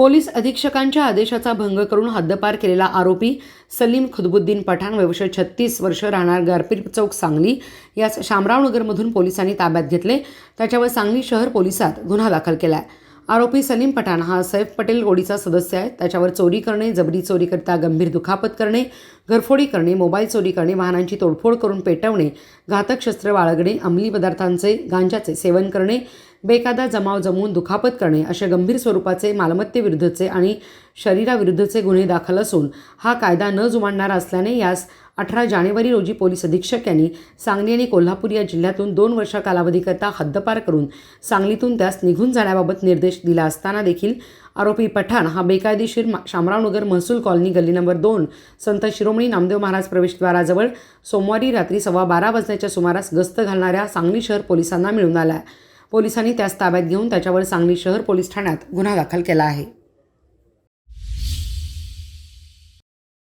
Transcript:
Police अधीक्षकांच्या आदेशाचा भंग करून हद्दपार केलेला आरोपी सलीम खुदबुद्दीन पठाण वयवर्ष छत्तीस वर्ष राहणार गारपीट चौक सांगली यास शामरावनगरमधून पोलिसांनी ताब्यात घेतले. त्याच्यावर सांगली शहर पोलिसात गुन्हा दाखल केला आहे आरोपी सलीम पठाण हा सैफ पटेल गोडीचा सदस्य आहे. त्याच्यावर चोरी करणे जबरी चोरीकरिता गंभीर दुखापत करणे घरफोडी करणे मोबाईल चोरी करणे वाहनांची तोडफोड करून पेटवणे घातक शस्त्र बाळगणे अंमली पदार्थांचे गांजाचे सेवन करणे बेकायदा जमाव जमवून दुखापत करणे असे गंभीर स्वरूपाचे मालमत्तेविरुद्धचे आणि शरीराविरुद्धचे गुन्हे दाखल असून हा कायदा न जुमानणारा असल्याने यास अठरा जानेवारी रोजी पोलीस अधीक्षक यांनी सांगली आणि कोल्हापूर या जिल्ह्यातून दोन वर्ष कालावधीकरता हद्दपार करून सांगलीतून त्यास निघून जाण्याबाबत निर्देश दिला असताना देखील आरोपी पठाण हा बेकायदेशीर मा- शामरावनगर महसूल कॉलनी गल्ली नंबर दोन संत शिरोमणी नामदेव महाराज प्रवेशद्वाराजवळ सोमवारी रात्री सव्वा बारा वाजण्याच्या सुमारास गस्त घालणाऱ्या सांगली शहर पोलिसांना मिळून आला आहे पोलिसांनी त्यास ताब्यात घेऊन त्याच्यावर सांगली शहर पोलीस ठाण्यात गुन्हा दाखल केला आहे.